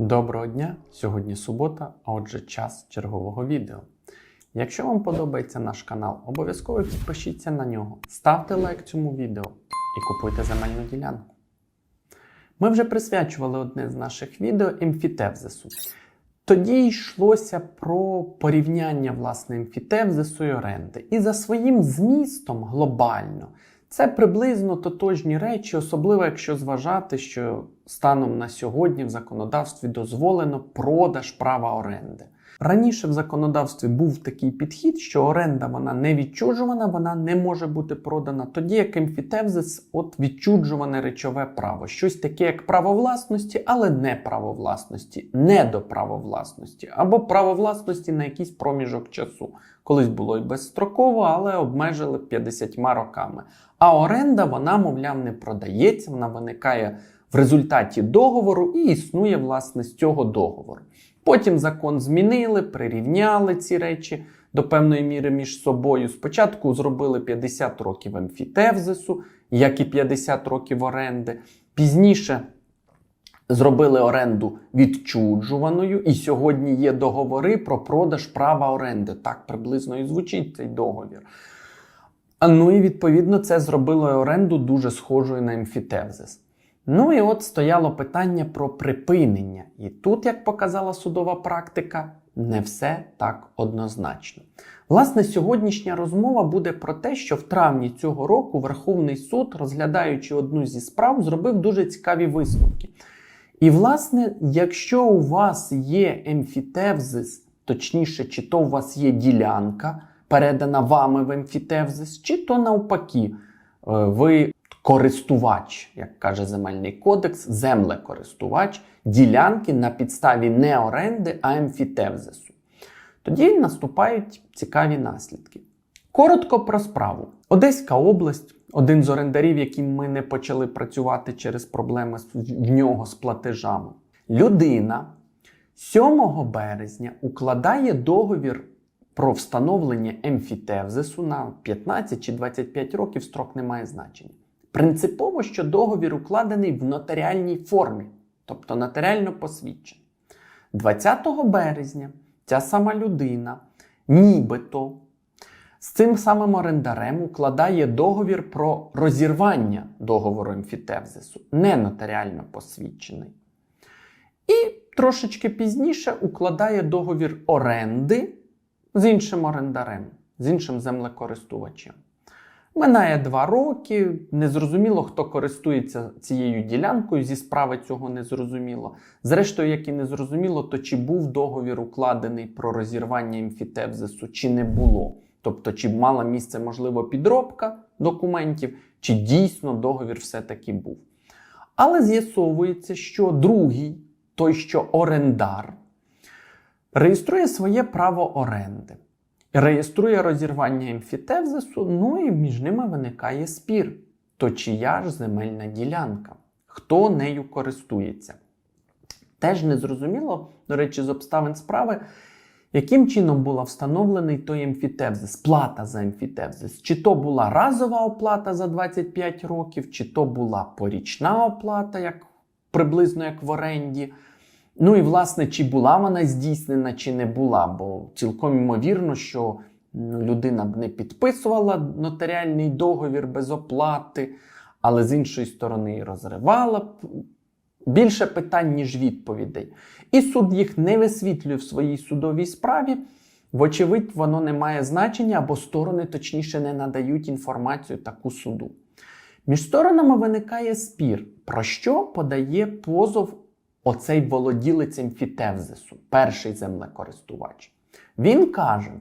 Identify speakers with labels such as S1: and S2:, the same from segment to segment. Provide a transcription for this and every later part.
S1: Доброго дня! Сьогодні субота, а отже, час чергового відео. Якщо вам подобається наш канал, обов'язково підпишіться на нього, ставте лайк цьому відео і купуйте земельну ділянку. Ми вже присвячували одне з наших відео емфітевзису. Тоді йшлося про порівняння власне емфітевзису і оренди. І за своїм змістом глобально це приблизно тотожні речі, особливо якщо зважати, що станом на сьогодні в законодавстві дозволено продаж права оренди. Раніше в законодавстві був такий підхід, що оренда вона не відчужувана, вона не може бути продана, тоді як емфітевзис от відчуджуване речове право, щось таке, як право власності, але не право власності, не до право власності, або право власності на якийсь проміжок часу. Колись було і безстроково, але обмежили 50 роками. А оренда, вона, мовляв, не продається, вона виникає в результаті договору і існує власне з цього договору. Потім закон змінили, прирівняли ці речі до певної міри між собою. Спочатку зробили 50 років емфітевзису, як і 50 років оренди. Пізніше зробили оренду відчуджуваною, і сьогодні є договори про продаж права оренди. Так приблизно і звучить цей договір. А ну і відповідно це зробило оренду дуже схожою на емфітевзис. Ну і от стояло питання про припинення. І тут, як показала судова практика, не все так однозначно. Власне, сьогоднішня розмова буде про те, що в травні цього року Верховний суд, розглядаючи одну зі справ, зробив дуже цікаві висновки. І, власне, якщо у вас є емфітевзис, точніше, чи то у вас є ділянка, передана вами в емфітевзис, чи то навпаки, е, ви користувач, як каже земельний кодекс, землекористувач ділянки на підставі не оренди, а емфітевзису. Тоді наступають цікаві наслідки. Коротко про справу. Одеська область, один з орендарів, яким ми не почали працювати через проблеми в нього з платежами. Людина 7 березня укладає договір про встановлення емфітевзису на 15 чи 25 років строк не має значення. Принципово, що договір укладений в нотаріальній формі, тобто нотаріально посвідчений. 20 березня ця сама людина, нібито з цим самим орендарем укладає договір про розірвання договору емфітевзису, не нотаріально посвідчений. І трошечки пізніше укладає договір оренди з іншим орендарем, з іншим землекористувачем. Минає два роки, незрозуміло, хто користується цією ділянкою, зі справи цього не зрозуміло. Зрештою, як і не зрозуміло, то чи був договір укладений про розірвання емфітевзису, чи не було. Тобто, чи мала місце, можливо, підробка документів, чи дійсно договір все-таки був. Але з'ясовується, що другий, той, що орендар, реєструє своє право оренди реєструє розірвання емфітевзису, ну і між ними виникає спір. То чия ж земельна ділянка? Хто нею користується? Теж не зрозуміло, до речі, з обставин справи, яким чином була встановлений той емфітевзис, плата за емфітевзис. Чи то була разова оплата за 25 років, чи то була порічна оплата, як приблизно як в оренді. Ну і власне, чи була вона здійснена, чи не була, бо цілком ймовірно, що людина б не підписувала нотаріальний договір без оплати, але з іншої сторони розривала б. Більше питань, ніж відповідей. І суд їх не висвітлює в своїй судовій справі. Вочевидь, воно не має значення, або сторони точніше не надають інформацію таку суду. Між сторонами виникає спір, про що подає позов оцей володілець емфітевзису, перший землекористувач. Він каже,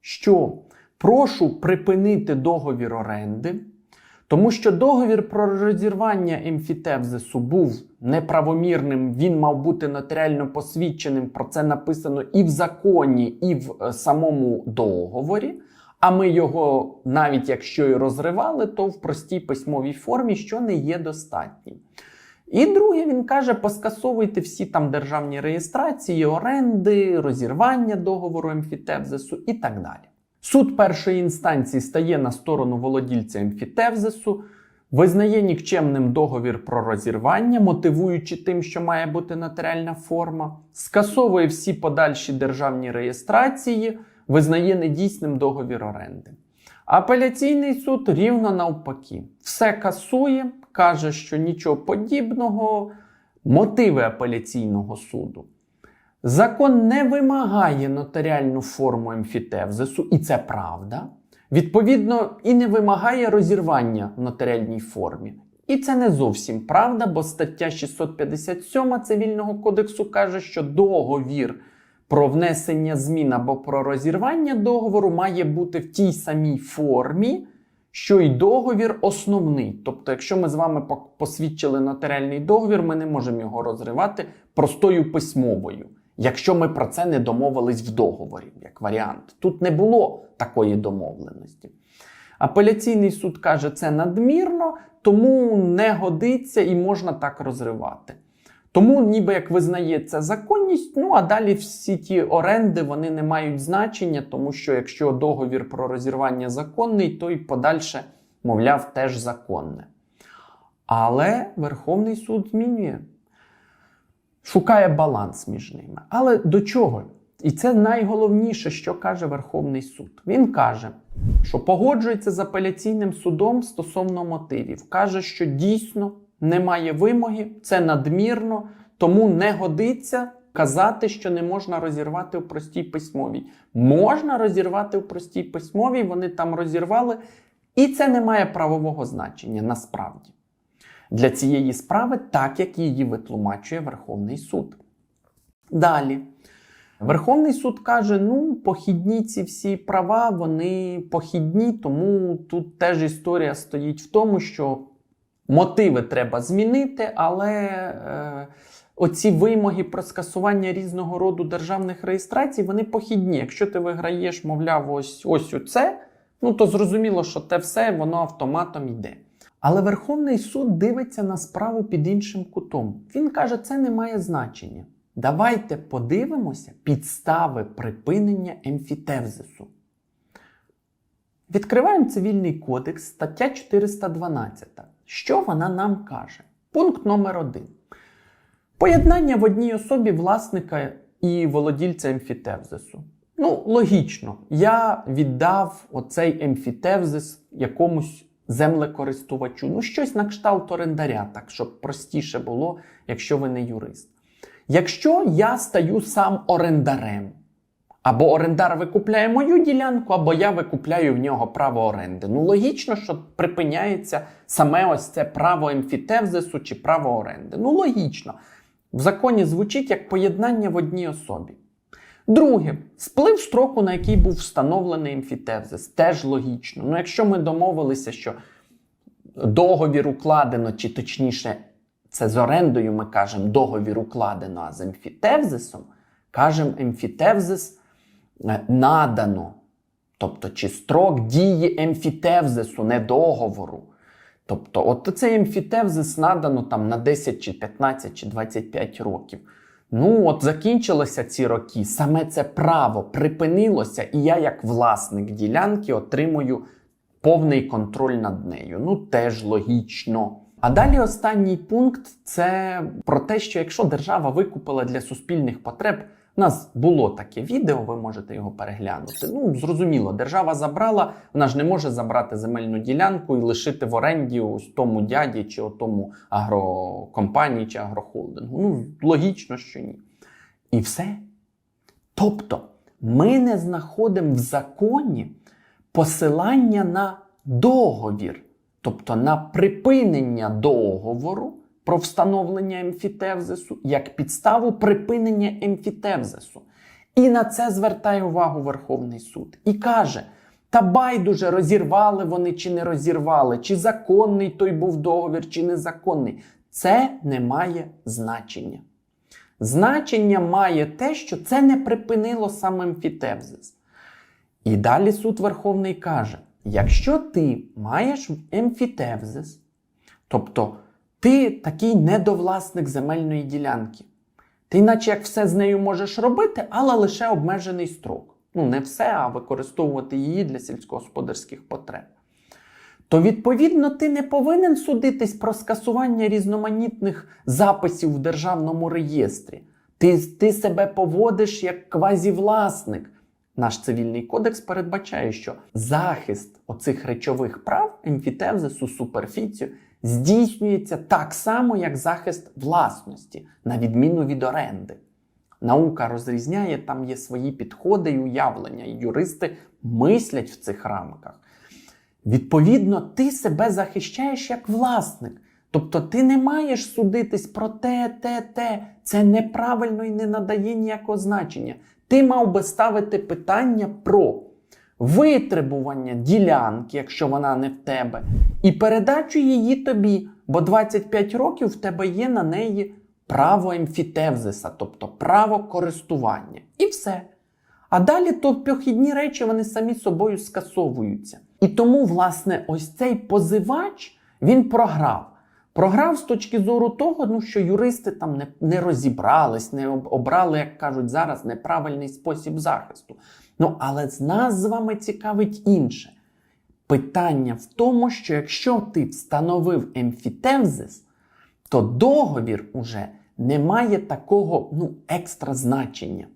S1: що прошу припинити договір оренди, тому що договір про розірвання емфітевзису був неправомірним, він мав бути нотаріально посвідченим. Про це написано і в законі, і в е, самому договорі. А ми його, навіть якщо і розривали, то в простій письмовій формі, що не є достатнім. І друге, він каже: поскасовуйте всі там державні реєстрації, оренди, розірвання договору емфітевзису і так далі. Суд першої інстанції стає на сторону володільця емфітевзису, визнає нікчемним договір про розірвання, мотивуючи тим, що має бути нотаріальна форма, скасовує всі подальші державні реєстрації, визнає недійсним договір оренди. Апеляційний суд рівно навпаки. Все касує, каже, що нічого подібного, мотиви апеляційного суду. Закон не вимагає нотаріальну форму емфітевзису, і це правда. Відповідно, і не вимагає розірвання в нотаріальній формі. І це не зовсім правда, бо стаття 657 Цивільного кодексу каже, що договір про внесення змін або про розірвання договору має бути в тій самій формі, що й договір основний. Тобто, якщо ми з вами посвідчили нотаріальний договір, ми не можемо його розривати простою письмовою, якщо ми про це не домовились в договорі, як варіант. Тут не було такої домовленості. Апеляційний суд каже, це надмірно, тому не годиться і можна так розривати. Тому ніби як визнається законність, ну а далі всі ті оренди вони не мають значення, тому що якщо договір про розірвання законний, то й подальше, мовляв, теж законне. Але Верховний суд змінює, шукає баланс між ними. Але до чого? І це найголовніше, що каже Верховний суд. Він каже, що погоджується з апеляційним судом стосовно мотивів. Каже, що дійсно немає вимоги, це надмірно, тому не годиться казати, що не можна розірвати в простій письмовій. Можна розірвати в простій письмовій, вони там розірвали, і це не має правового значення насправді. Для цієї справи, так як її витлумачує Верховний суд. Далі. Верховний суд каже: ну, похідні ці всі права, вони похідні, тому тут теж історія стоїть в тому, що мотиви треба змінити, але е, оці вимоги про скасування різного роду державних реєстрацій, вони похідні. Якщо ти виграєш, мовляв, ось ось оце, ну то зрозуміло, що те все воно автоматом йде. Але Верховний суд дивиться на справу під іншим кутом. Він каже, це не має значення. Давайте подивимося підстави припинення емфітевзису. Відкриваємо цивільний кодекс, стаття 412. Що вона нам каже? Пункт номер 1. Поєднання в одній особі власника і володільця емфітевзису. Ну, логічно, я віддав оцей емфітевзис якомусь землекористувачу. Ну, щось на кшталт орендаря, так, щоб простіше було, якщо ви не юрист. Якщо я стаю сам орендарем, або орендар викупляє мою ділянку, або я викупляю в нього право оренди. Ну, логічно, що припиняється саме ось це право емфітевзису чи право оренди. Ну, логічно. В законі звучить як поєднання в одній особі. Друге, сплив строку, на який був встановлений емфітевзис. Теж логічно. Ну, якщо ми домовилися, що договір укладено, чи точніше, це з орендою ми кажемо договір укладено, а з емфітевзисом кажемо емфітевзис надано. Тобто, чи строк дії емфітевзису, не договору. Тобто, от цей емфітевзис надано там на 10 чи 15 чи 25 років. Ну, от закінчилися ці роки, саме це право припинилося, і я, як власник ділянки, отримую повний контроль над нею. Ну, теж логічно. А далі останній пункт це про те, що якщо держава викупила для суспільних потреб, у нас було таке відео, ви можете його переглянути. Ну, зрозуміло, держава забрала, вона ж не може забрати земельну ділянку і лишити в оренді ось тому дяді чи тому агрокомпанії чи агрохолдингу. Ну, логічно, що ні. І все. Тобто, ми не знаходимо в законі посилання на договір, тобто на припинення договору про встановлення емфітевзису як підставу припинення емфітевзису. І на це звертає увагу Верховний суд і каже: та байдуже розірвали вони чи не розірвали, чи законний той був договір, чи незаконний. Це не має значення. Значення має те, що це не припинило сам емфітевзис. І далі суд Верховний каже: якщо ти маєш емфітевзис, тобто ти такий недовласник земельної ділянки, ти, наче як все з нею можеш робити, але лише обмежений строк. Ну, не все, а використовувати її для сільськогосподарських потреб. то відповідно ти не повинен судитись про скасування різноманітних записів в державному реєстрі. Ти, ти себе поводиш як квазівласник. Наш цивільний кодекс передбачає, що захист оцих речових прав емфітевзису, суперфіцію здійснюється так само, як захист власності, на відміну від оренди. Наука розрізняє, там є свої підходи і уявлення, і юристи мислять в цих рамках. Відповідно, ти себе захищаєш як власник. Тобто ти не маєш судитись про те, те, те. Це неправильно і не надає ніякого значення. Ти мав би ставити питання про витребування ділянки, якщо вона не в тебе, і передачу її тобі, бо 25 років в тебе є на неї право емфітевзиса, тобто право користування. І все. А далі то похідні речі вони самі собою скасовуються. І тому, власне, ось цей позивач він програв. Програв з точки зору того, ну, що юристи там не, не розібрались, не обрали, як кажуть зараз, неправильний спосіб захисту. Ну, але з нас з вами цікавить інше. Питання в тому, що якщо ти встановив емфітевзис, то договір уже не має такого ну, екстра значення.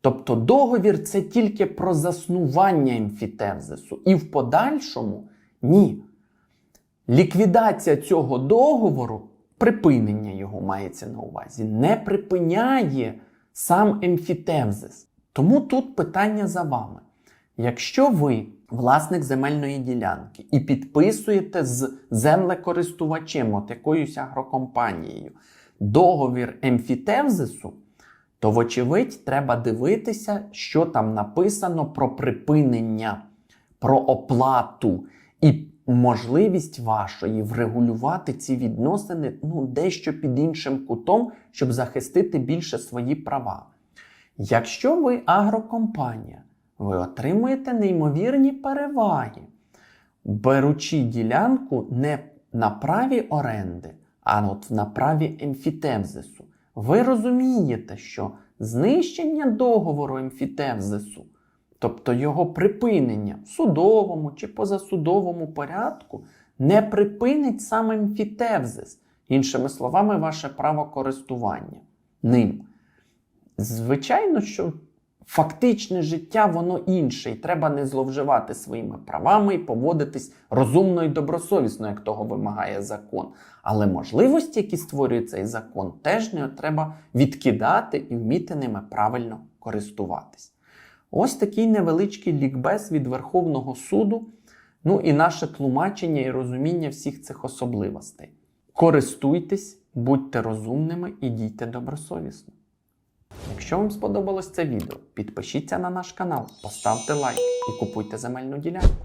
S1: Тобто договір це тільки про заснування емфітевзису. І в подальшому ні. Ліквідація цього договору, припинення його мається на увазі, не припиняє сам емфітевзис. Тому тут питання за вами. Якщо ви власник земельної ділянки і підписуєте з землекористувачем, от якоюсь агрокомпанією, договір емфітевзису, то, вочевидь, треба дивитися, що там написано про припинення, про оплату і можливість вашої врегулювати ці відносини ну, дещо під іншим кутом, щоб захистити більше свої права. Якщо ви агрокомпанія, ви отримуєте неймовірні переваги, беручи ділянку не на праві оренди, а от на праві емфітевзису. Ви розумієте, що знищення договору емфітевзису, тобто його припинення в судовому чи позасудовому порядку, не припинить сам емфітевзис, іншими словами, ваше право користування ним. Звичайно, що фактичне життя воно інше, і треба не зловживати своїми правами і поводитись розумно і добросовісно, як того вимагає закон. Але можливості, які створює цей закон, теж не треба відкидати і вміти ними правильно користуватись. Ось такий невеличкий лікбез від Верховного суду, ну і наше тлумачення і розуміння всіх цих особливостей. Користуйтесь, будьте розумними і дійте добросовісно. Якщо вам сподобалось це відео, підпишіться на наш канал, поставте лайк і купуйте земельну ділянку.